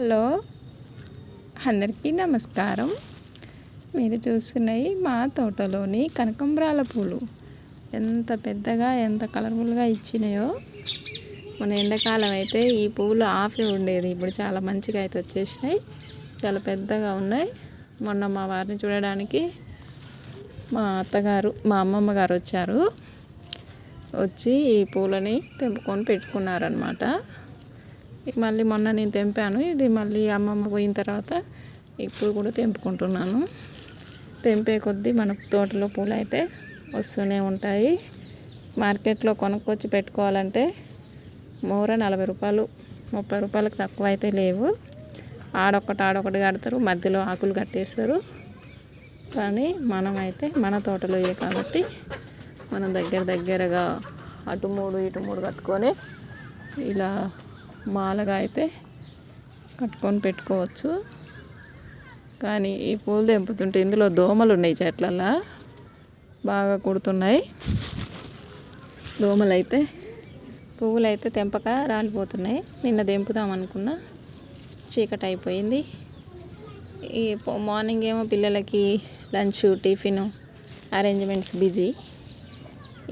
Hello. అందరికీ నమస్కారం. మీరు చూస్తున్నాయి మా తోటలోని కనకంబరాల పూలు. ఎంత పెద్దగా ఎంత కలర్ఫుల్గా ఇచ్చినాయో. మన ఎండాకాలం అయితే ఈ పువ్వులు ఆఫే ఉండేది. ఇప్పుడు చాలా మంచిగా అయితే వచ్చేసినాయి. చాలా పెద్దగా ఉన్నాయి. మొన్న మా వారిని చూడడానికి మా అత్తగారు మా అమ్మమ్మ గారు వచ్చారు. వచ్చి ఈ పూలని తెంపుకొని పెట్టుకున్నారనమాట మళ్ళీ మొన్న నేను తెంపాను. ఇది మళ్ళీ అమ్మమ్మ పోయిన తర్వాత ఇప్పుడు కూడా తెంపుకుంటున్నాను. తెంపే కొద్దీ మన తోటలో పూలు అయితే వస్తూనే ఉంటాయి. మార్కెట్లో కొనుక్కొచ్చి పెట్టుకోవాలంటే మూర నలభై రూపాయలు ముప్పై రూపాయలకు తక్కువ అయితే లేవు. ఆడొకటి ఆడొకటి కడతారు మధ్యలో ఆకులు కట్టేస్తారు. కానీ మనమైతే మన తోటలో కాబట్టి మనం దగ్గర దగ్గరగా అటు మూడు ఇటు మూడు కట్టుకొని ఇలా మాలగా అయితే కట్టుకొని పెట్టుకోవచ్చు. కానీ ఈ పూలు తెంపుతుంటే ఇందులో దోమలు ఉన్నాయి చెట్లల్లో. బాగా కుడుతున్నాయి. దోమలు అయితే పువ్వులు అయితే తెంపక రాలిపోతున్నాయి. నిన్న తెంపుదాం అనుకున్నా. చీకటి అయిపోయింది ఈ మార్నింగ్ ఏమో పిల్లలకి lunch tiffin arrangements busy.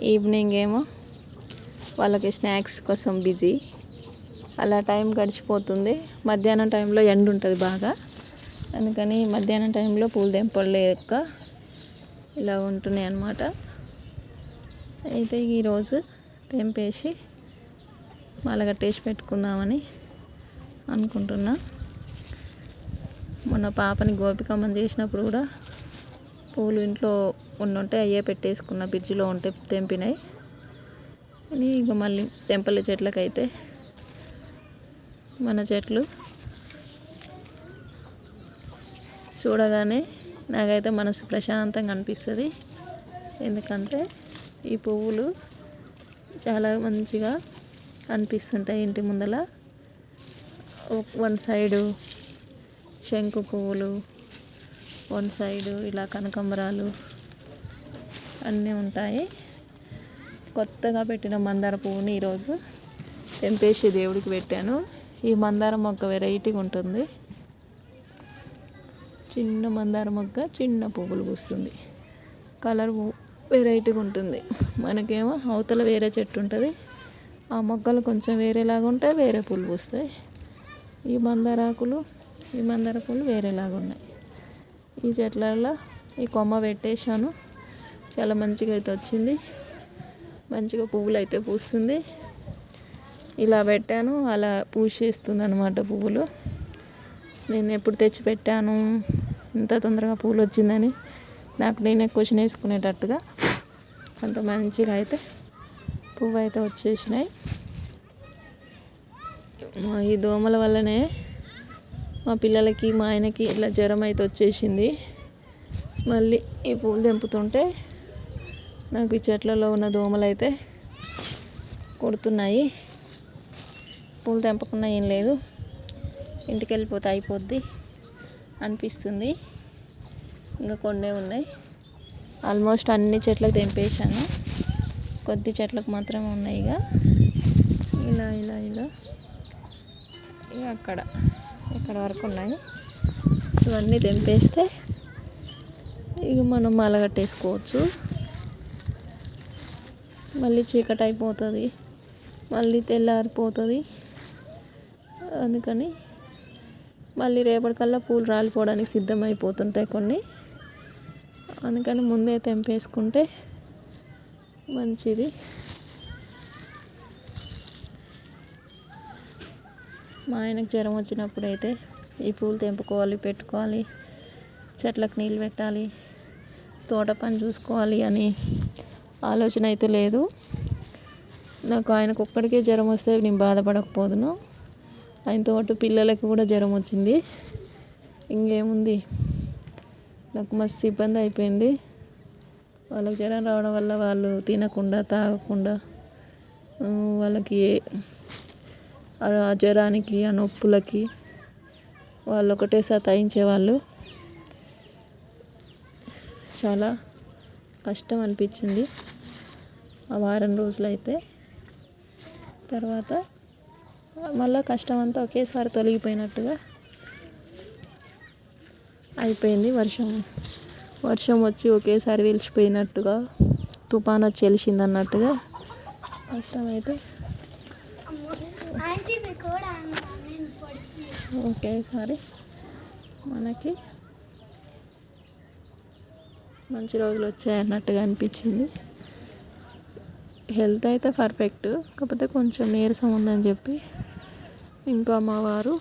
Evening ఏమో వాళ్ళకి స్నాక్స్ కోసం బిజీ. అలా టైం గడిచిపోతుంది. మధ్యాహ్నం టైంలో ఎండ ఉంటుంది బాగా. అందుకని మధ్యాహ్నం టైంలో పూలు తెంపలేక ఇలా ఉంటున్నాయి అన్నమాట. అయితే ఈరోజు తెంపేసి మాల పెట్టుకుందామని అనుకుంటున్నా. మొన్న పాపని గోపికమ్మని చేసినప్పుడు కూడా పూలు ఇంట్లో ఉండుంటే అయ్యే పెట్టేసుకున్న బ్రిడ్జిలో ఉంటే తెంపినాయి. ఇక మళ్ళీ తెంపల చెట్లకైతే మన చెట్లు. చూడగానే నాకైతే మనసు ప్రశాంతంగా అనిపిస్తుంది. ఎందుకంటే ఈ పువ్వులు చాలా మంచిగా అనిపిస్తుంటాయి ఇంటి ముందల. వన్ సైడు శంకు పువ్వులు వన్ సైడు ఇలా కనకంబరాలు అన్నీ ఉంటాయి. కొత్తగా పెట్టిన మందార పువ్వుని ఈరోజు తెంపేసి దేవుడికి పెట్టాను. ఈ మందార మొగ్గ వెరైటీగా ఉంటుంది. చిన్న మందార మొగ్గ చిన్న పువ్వులు పూస్తుంది. కలర్ వెరైటీగా ఉంటుంది. మనకేమో అవతల వేరే చెట్టు ఉంటుంది. ఆ మొగ్గలు కొంచెం వేరేలాగా ఉంటాయి వేరే పూలు పూస్తాయి. ఈ మందార ఆకులు ఈ మందార పూలు వేరేలాగా ఉన్నాయి. ఈ చెట్లలో ఈ కొమ్మ పెట్టేశాను. చాలా మంచిగా అయితే వచ్చింది. మంచిగా పువ్వులు అయితే పూస్తుంది. ఇలా పెట్టాను అలా పూసేస్తుంది అనమాట పువ్వులు. నేను ఎప్పుడు తెచ్చి పెట్టాను ఇంత తొందరగా పూలు వచ్చిందని నాకు నేనే క్వశ్చన్ వేసుకునేటట్టుగా. అంత మంచిగా అయితే పువ్వు అయితే వచ్చేసినాయి ఈ దోమల వల్లనే మా పిల్లలకి మా ఆయనకి ఇట్లా జ్వరం అయితే వచ్చేసింది. మళ్ళీ ఈ పూలు తెంపుతుంటే నాకు ఈ చెట్లలో ఉన్న దోమలు అయితే కొడుతున్నాయి. పూలు తెంపకుండా ఏం లేదు. ఇంటికి వెళ్ళిపోతే అయిపోద్ది అనిపిస్తుంది. ఇంకా కొన్నే ఉన్నాయి. ఆల్మోస్ట్ అన్ని చెట్లకు తెంపేశాను. కొద్ది చెట్లకు మాత్రమే ఉన్నాయి ఇక. ఇలా ఇలా ఇలా. ఇక అక్కడ ఇక్కడ వరకు ఉన్నాయి. ఇవన్నీ తెంపేస్తే ఇక మనం మలగట్టేసుకోవచ్చు మళ్ళీ చీకటి అయిపోతుంది. మళ్ళీ తెల్లారిపోతుంది. అందుకని మళ్ళీ రేపటికల్లా పూలు రాలిపోవడానికి సిద్ధమైపోతుంటాయి కొన్ని. అందుకని ముందే తెంపేసుకుంటే మంచిది. మా ఆయనకు జ్వరం వచ్చినప్పుడు అయితే ఈ పూలు తెంపుకోవాలి పెట్టుకోవాలి చెట్లకు నీళ్ళు పెట్టాలి తోట పని చూసుకోవాలి అని ఆలోచన అయితే లేదు. నాకు ఆయనకు ఒక్కడికే జ్వరం వస్తే నేను బాధపడకపోదును. ఆయనతో పాటు పిల్లలకి కూడా జ్వరం వచ్చింది. ఇంకేముంది? నాకు మస్తు ఇబ్బంది అయిపోయింది. వాళ్ళకి జ్వరం రావడం వల్ల వాళ్ళు తినకుండా తాగకుండా వాళ్ళకి ఆ జ్వరానికి ఆ నొప్పులకి వాళ్ళు ఒకటే సతాయించేవాళ్ళు చాలా కష్టం అనిపించింది. ఆ వారం రోజులైతే. తర్వాత మళ్ళీ కష్టం అంతా ఒకేసారి తొలగిపోయినట్టుగా అయిపోయింది వర్షం. వర్షం వచ్చి ఒకేసారి వెలిసిపోయినట్టుగా తుఫాన్ వచ్చి వెలిసింది అన్నట్టుగా కష్టమైతే. ఒకేసారి మనకి మంచి రోజులు వచ్చాయి అన్నట్టుగా అనిపించింది. హెల్త్ అయితే పర్ఫెక్ట్ కాకపోతే కొంచెం నీరసం ఉందని చెప్పి ఇంకా మా వారు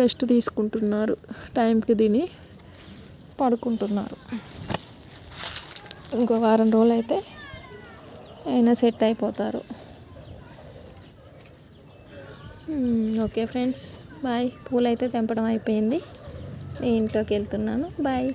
రెస్ట్ తీసుకుంటున్నారు టైంకి తిని పడుకుంటున్నారు. ఇంకో వారం రోజులు అయితే అయినా సెట్ అయిపోతారు. Okay friends. బాయ్. పూలు అయితే తెంపడం అయిపోయింది. నేను ఇంట్లోకి వెళ్తున్నాను. బాయ్.